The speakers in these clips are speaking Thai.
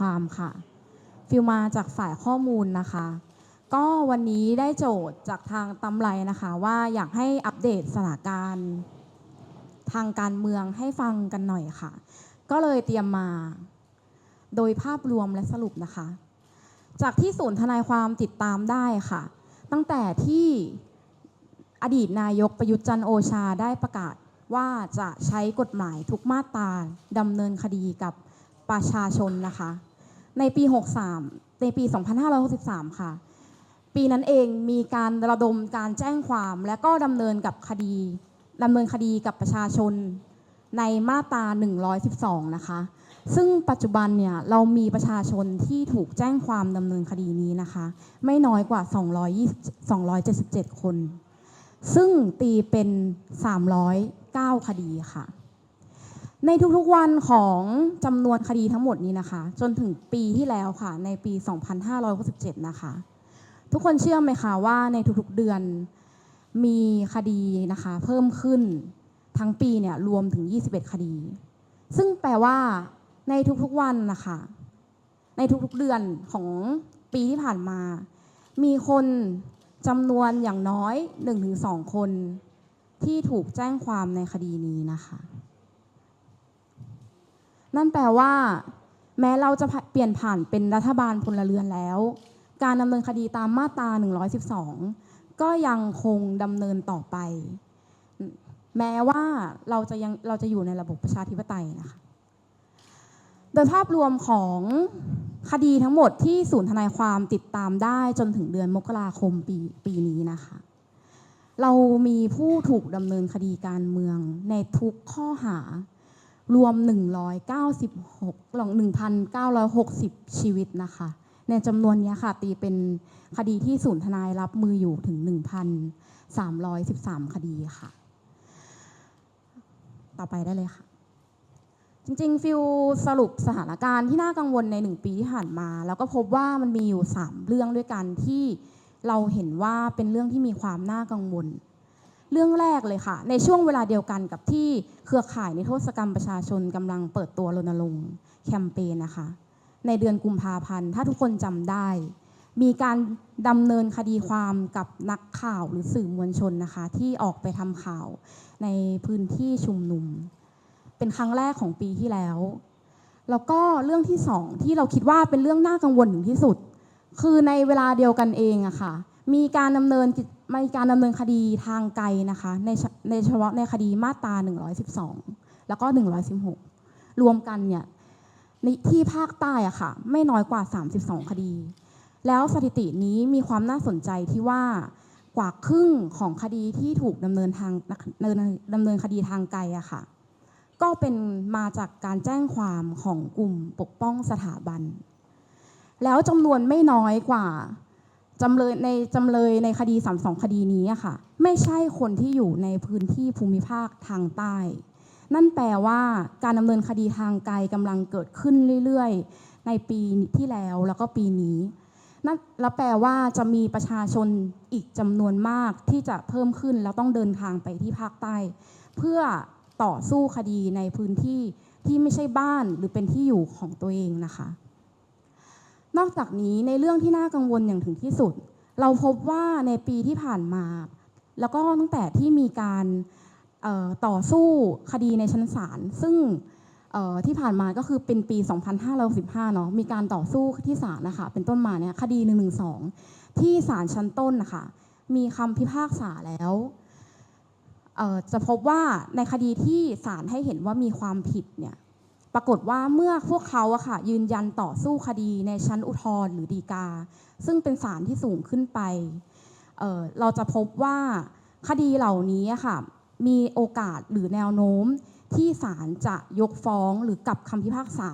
ความค่ะฟิลมาจากฝ่ายข้อมูลนะคะ ก็วันนี้ได้โจทย์จากทางตำไรนะคะ ว่าอยากให้อัปเดตสถานการณ์ทางการเมืองให้ฟังกันหน่อยค่ะ ก็เลยเตรียมมาโดยภาพรวมและสรุปนะคะ จากที่ศูนย์ทนายความติดตามได้ค่ะ ตั้งแต่ที่อดีตนายกประยุทธ์จันโอชาได้ประกาศว่าจะใช้กฎหมายทุกมาตราดำเนินคดีกับประชาชนนะคะ ในปี 63 ในปี 2563 ค่ะ ปีนั้นเองมีการระดมการแจ้งความและก็ดำเนินกับคดีดำเนินคดีกับประชาชนในมาตรา 112 นะคะ ซึ่งปัจจุบันเนี่ยเรามีประชาชนที่ถูกแจ้งความดำเนินคดีนี้นะคะ ไม่น้อยกว่า 220 277 คน ซึ่งตีเป็น 309 คดีค่ะ ในทุกๆวันของจำนวนคดีทั้งหมดนี้นะคะ จนถึงปีที่แล้วค่ะ ในปี 2567 นะคะ ทุกคนเชื่อไหมคะว่าในทุกๆเดือนมีคดีนะคะ เพิ่มขึ้นทั้งปีเนี่ยรวมถึง 21 คดี ซึ่งแปลว่าในทุกๆวันนะคะ ในทุกๆเดือนของปีที่ผ่านมา มีคนจำนวนอย่างน้อย 1-2 คน ที่ถูกแจ้งความในคดีนี้นะคะ นั่นแปลว่า แม้เราจะเปลี่ยนผ่านเป็นรัฐบาลพลเรือนแล้ว การดำเนินคดีตามมาตรา 112 ก็ยังคงดำเนินต่อไป แม้ว่าเราจะยังเราจะอยู่ในระบบประชาธิปไตยนะคะโดยภาพรวมของคดีทั้งหมดที่ศูนย์ทนายความติดตามได้จนถึงเดือนมกราคมปีปีนี้นะคะ เรามีผู้ถูกดำเนินคดีการเมืองในทุกข้อหา รวม 196หลง1,960 ชีวิตนะคะ ในจำนวนนี้ค่ะ ตีเป็นคดีที่ศูนย์ทนายรับมืออยู่ถึง 1,313 คดีค่ะ ต่อไปได้เลยค่ะ จริงๆ ฟิลสรุปสถานการณ์ที่น่ากังวลในหนึ่งปีที่ผ่านมา แล้วก็พบว่ามันมีอยู่ 3 เรื่องด้วยกันที่เราเห็นว่าเป็นเรื่องที่มีความน่ากังวล เรื่องแรกเลยค่ะ ในช่วงเวลาเดียวกันกับที่เครือข่ายนิรโทษกรรมประชาชนกำลังเปิดตัวรณรงค์แคมเปญนะคะ ในเดือนกุมภาพันธ์ ถ้าทุกคนจำได้ มีการดำเนินคดีความกับนักข่าวหรือสื่อมวลชนนะคะ ที่ออกไปทำข่าวในพื้นที่ชุมนุม เป็นครั้งแรกของปีที่แล้ว แล้วก็เรื่องที่สองที่เราคิดว่าเป็นเรื่องน่ากังวลถึงที่สุด คือในเวลาเดียวกันเองอะค่ะ มีการดำเนินกิจมีการดำเนินคดีทางไกลนะคะในในเฉพาะในคดีมาตรา 112 แล้วก็ 116 รวมกันเนี่ยในที่ภาคใต้อะค่ะ ไม่น้อยกว่า 32 คดี แล้วสถิตินี้มีความน่าสนใจที่ว่ากว่าครึ่งของคดีที่ถูกดำเนินทางดำเนินดำเนินคดีทางไกลอะค่ะ ก็เป็นมาจากการแจ้งความของกลุ่มปกป้องสถาบัน แล้วจำนวนไม่น้อยกว่า จำเลยในจำเลยในคดี32คดีนี้ค่ะ ไม่ใช่คนที่อยู่ในพื้นที่ภูมิภาคทางใต้ นั่นแปลว่าการดำเนินคดีทางไกลกำลังเกิดขึ้นเรื่อยๆ ในปีที่แล้วแล้วก็ปีนี้นั่นแล้วแปลว่าจะมีประชาชนอีกจำนวนมากที่จะเพิ่มขึ้นแล้วต้องเดินทางไปที่ภาคใต้ เพื่อต่อสู้คดีในพื้นที่ที่ไม่ใช่บ้านหรือเป็นที่อยู่ของตัวเองนะคะ นอกจากนี้ในเรื่องที่น่ากังวลอย่างถึงที่สุด เราพบว่าในปีที่ผ่านมา แล้วก็ตั้งแต่ที่มีการต่อสู้คดีในชั้นศาลซึ่งที่ผ่านมาก็คือเป็นปี 2515 เนาะมีการต่อสู้ที่ศาลนะคะเป็นต้นมาเนี่ยคดี 112 ที่ศาลชั้นต้นนะคะมีคำพิพากษาแล้วจะพบว่าในคดีที่ศาลให้เห็นว่ามีความผิดเนี่ย ปรากฏว่าเมื่อพวกเขาอะค่ะยืนยันต่อสู้คดีในชั้นอุทธรณ์หรือฎีกา ซึ่งเป็นศาลที่สูงขึ้นไปเเราจะพบว่าคดีเหล่านี้ค่ะมีโอกาสหรือแนวโน้มที่ศาลจะยกฟ้องหรือกลับคำพิพากษา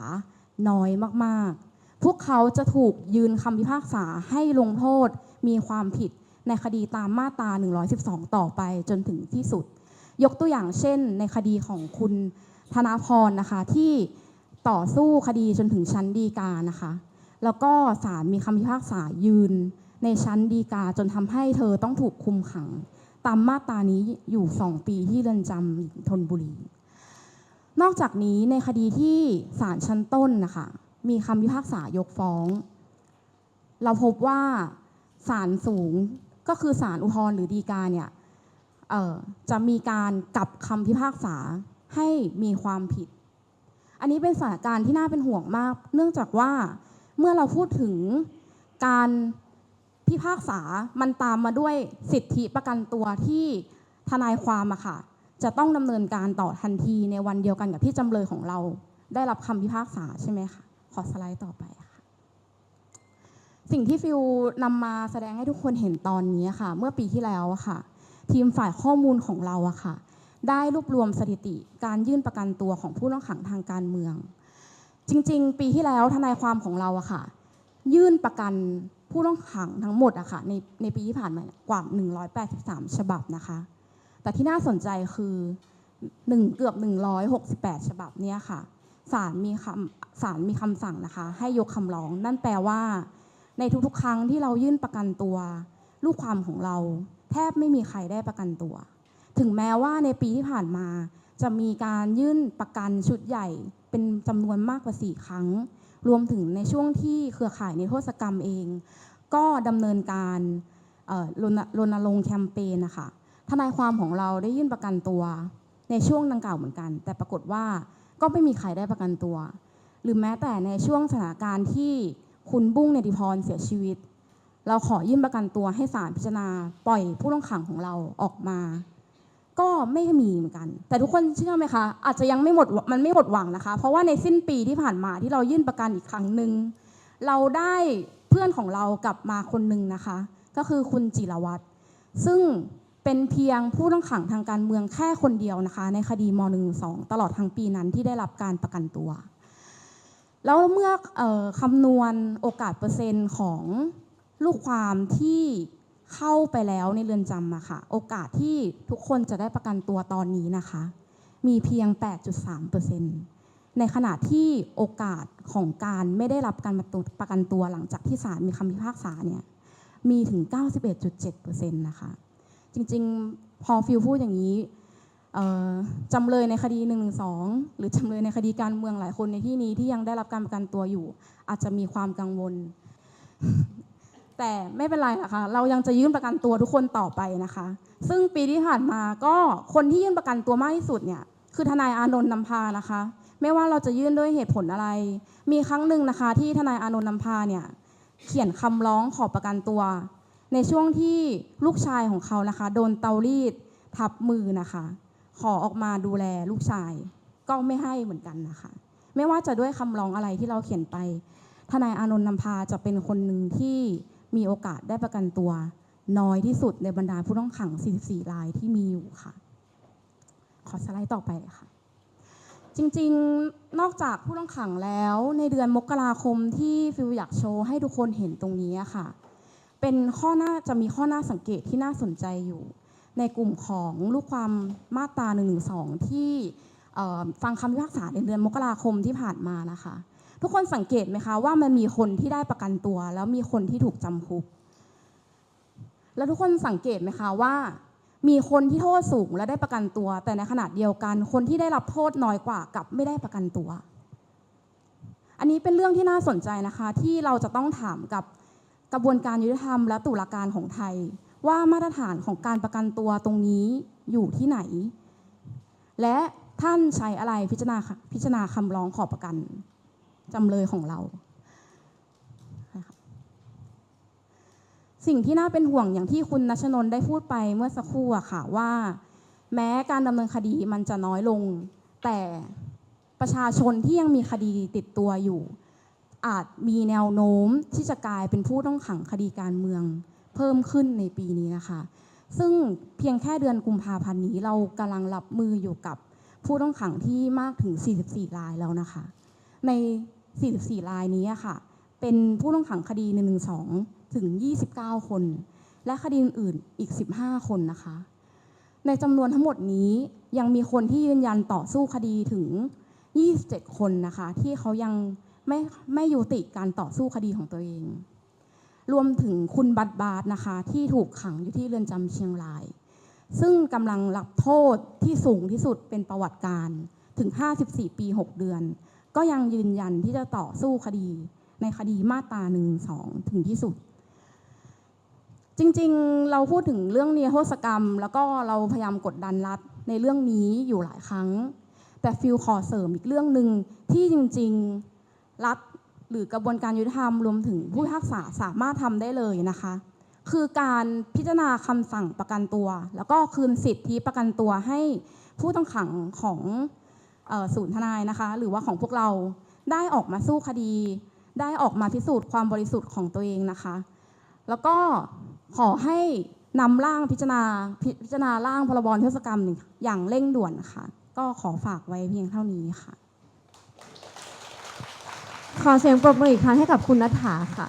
น้อยมากๆ พวกเขาจะถูกยืนคำพิพากษาให้ลงโทษมีความผิดในคดีตามมาตรา 112 ต่อไปจนถึงที่สุด ยกตัวอย่างเช่น ในคดีของคุณ ธนาพรนะคะที่ต่อสู้คดีจนถึงชั้นฎีกานะคะ แล้วก็ศาลมีคำพิพากษายืนในชั้นฎีกาจนทำให้เธอต้องถูกคุมขัง ตามมาตรานี้อยู่ 2 ปีที่เรือนจำธนบุรี นอกจากนี้ในคดีที่ศาลชั้นต้นนะคะมีคำพิพากษายกฟ้อง เราพบว่าศาลสูงก็คือศาลอุทธรณ์หรือฎีกาเนี่ยจะมีการกลับคำพิพากษา ให้มีความผิด อันนี้เป็นสถานการณ์ที่น่าเป็นห่วงมาก เนื่องจากว่าเมื่อเราพูดถึงการพิพากษา มันตามมาด้วยสิทธิประกันตัวที่ทนายความอะค่ะ จะต้องดำเนินการต่อทันทีในวันเดียวกันกับที่จำเลยของเรา ได้รับคำพิพากษาใช่ไหมคะ ขอสไลด์ต่อไปค่ะ สิ่งที่ฟิลนำมาแสดงให้ทุกคนเห็นตอนนี้ค่ะ เมื่อปีที่แล้วอะค่ะ ทีมฝ่ายข้อมูลของเราอะค่ะ ได้รวบรวมสถิติการยื่นประกันตัวของผู้ต้องขังทางการเมือง จริง ๆ ปีที่แล้วทนายความของเราอะค่ะ ยื่นประกันผู้ต้องขังทั้งหมดอะค่ะในในปีที่ผ่านมาเนี่ยกว่า 183 ฉบับนะคะ แต่ที่น่าสนใจคือหนึ่งเกือบ 168 ฉบับเนี่ยค่ะศาลมีคำศาลมีคำสั่งนะคะ ให้ยกคำร้อง นั่นแปลว่า ในทุกๆ ครั้งที่เรายื่นประกันตัว ลูกความของเรา แทบไม่มีใครได้ประกันตัว ถึงแม้ว่าในปีที่ผ่านมา จะมีการยื่นประกันชุดใหญ่ เป็นจำนวนมากกว่า 4 ครั้ง รวมถึงในช่วงที่เครือข่ายในโทษกรรมเอง ก็ดำเนินการรณรณรงค์แคมเปญนะคะทนายความของเราได้ยื่นประกันตัว ในช่วงดังกล่าวเหมือนกัน แต่ปรากฏว่าก็ไม่มีใครได้ประกันตัว หรือแม้แต่ในช่วงสถานการณ์ที่คุณบุ้งเนติพรเสียชีวิต เราขอยื่นประกันตัวให้ศาลพิจารณาปล่อยผู้ต้องขังของเราออกมา ก็ไม่มีเหมือนกัน แต่ทุกคนเชื่อไหมคะ อาจจะยังไม่หมดมันไม่หมดหวังนะคะ เพราะว่าในสิ้นปีที่ผ่านมาที่เรายื่นประกันอีกครั้งหนึ่งเราได้เพื่อนของเรากลับมาคนหนึ่งนะคะ ก็คือคุณจิรวัตรซึ่งเป็นเพียงผู้ต้องขังทางการเมืองแค่คนเดียวนะคะ ในคดีม .112 ตลอดทั้งปีนั้นที่ได้รับการประกันตัว แล้วเมื่อออคำนวณโอกาสเปอร์เซ็นต์ของลูกความที่ เข้าไปแล้วในเรือนจำอะค่ะ โอกาสที่ทุกคนจะได้ประกันตัวตอนนี้นะคะ มีเพียง 8.3%ในขณะที่โอกาสของการไม่ได้รับการประกันตัวหลังจากที่ศาลมีคำพิพากษาเนี่ย มีถึง 91.7%นะคะ จริงๆ พอฟิลพูดอย่างนี้จำเลยในคดี1นึหรือจำเลยในคดีการเมืองหลายคนในที่นี้ที่ยังได้รับการประกันตัวอยู่ อาจจะมีความกังวล แต่ไม่เป็นไรนะคะเรายังจะยื่นประกันตัวทุกคนต่อไปนะคะ ซึ่งปีที่ผ่านมาก็คนที่ยื่นประกันตัวมากที่สุดเนี่ยคือทนายอานนท์นำพานะคะ ไม่ว่าเราจะยื่นด้วยเหตุผลอะไร มีครั้งหนึ่งนะคะที่ทนายอานนท์นำพาเนี่ยเขียนคำร้องขอประกันตัว ในช่วงที่ลูกชายของเขานะคะ โดนเตารีดทับมือนะคะ ขอออกมาดูแลลูกชาย ก็ไม่ให้เหมือนกันนะคะ ไม่ว่าจะด้วยคำร้องอะไรที่เราเขียนไป ทนายอานนท์นำพาจะเป็นคนหนึ่งที่ มีโอกาสได้ประกันตัว น้อยที่สุดในบรรดาผู้ต้องขัง 44 รายที่มีอยู่ค่ะ ขอสไลด์ต่อไปเลยค่ะ จริงๆ นอกจากผู้ต้องขังแล้วในเดือนมกราคมที่ฟิวอยากโชว์ให้ทุกคนเห็นตรงนี้ค่ะ เป็นข้อหน้าจะมีข้อหน้าสังเกตที่น่าสนใจอยู่ ในกลุ่มของลูกความมาตรา1นึที่ฟังคำพิพากษาในเดือนมกราคมที่ผ่านมานะคะ ทุกคนสังเกตไหมคะว่ามันมีคนที่ได้ประกันตัว แล้วมีคนที่ถูกจำคุก แล้วทุกคนสังเกตไหมคะว่า มีคนที่โทษสูงและได้ประกันตัว แต่ในขณะเดียวกัน คนที่ได้รับโทษน้อยกว่ากับไม่ได้ประกันตัว อันนี้เป็นเรื่องที่น่าสนใจนะคะ ที่เราจะต้องถามกับกระบวนการยุติธรรมและตุลาการของไทย ว่ามาตรฐานของการประกันตัวตรงนี้อยู่ที่ไหน และท่านใช้อะไรพิจารณาพิจารณาคำร้องขอประกัน จำเลยของเรา สิ่งที่น่าเป็นห่วงอย่างที่คุณนัชนนท์ได้พูดไปเมื่อสักครู่อะค่ะว่า แม้การดำเนินคดีมันจะน้อยลง แต่ประชาชนที่ยังมีคดีติดตัวอยู่ อาจมีแนวโน้มที่จะกลายเป็นผู้ต้องขังคดีการเมือง เพิ่มขึ้นในปีนี้นะคะ ซึ่งเพียงแค่เดือนกุมภาพันธ์นี้เรากำลังรับมืออยู่กับผู้ต้องขังที่มากถึง 44 รายแล้วนะคะ ใน 44 รายนี้ค่ะ เป็นผู้ต้องขังคดี1นึถึง 29 คน และคดีอื่นอีก 15 คนนะคะ ในจำนวนทั้งหมดนี้ยังมีคนที่ยืนยันต่อสู้คดีถึง 27 คนนะคะ ที่เขายังไม่ไม่ยุติการต่อสู้คดีของตัวเอง รวมถึงคุณบัตบาสนะคะ ที่ถูกขังอยู่ที่เรือนจำเชียงราย ซึ่งกำลังรับโทษที่สูงที่สุดเป็นประวัติการถึง 54 ปี 6 เดือน ก็ยังยืนยันที่จะต่อสู้คดีในคดีมาตราหนึ่งสองถึงที่สุด จริงๆ เราพูดถึงเรื่องเนิรโทษกรรม แล้วก็เราพยายามกดดันรัฐในเรื่องนี้อยู่หลายครั้ง แต่ฟิลขอเสริมอีกเรื่องหนึ่งที่จริงๆ รัฐหรือกระบวนการยุติธรรมรวมถึงผู้พิพากษาสามารถทำได้เลยนะคะ คือการพิจารณาคำสั่งประกันตัว แล้วก็คืนสิทธิประกันตัวให้ผู้ต้องขังของ ศูนย์ทนายนะคะ หรือว่าของพวกเราได้ออกมาสู้คดี ได้ออกมาพิสูจน์ความบริสุทธิ์ของตัวเองนะคะ แล้วก็ขอให้นำร่างพิจารณาพิจารณาร่างพรบนิรโทษกรรมอย่างเร่งด่วนค่ะ ก็ขอฝากไว้เพียงเท่านี้ค่ะ ขอเสียงปรบมืออีกครั้งให้กับคุณนัฐาค่ะ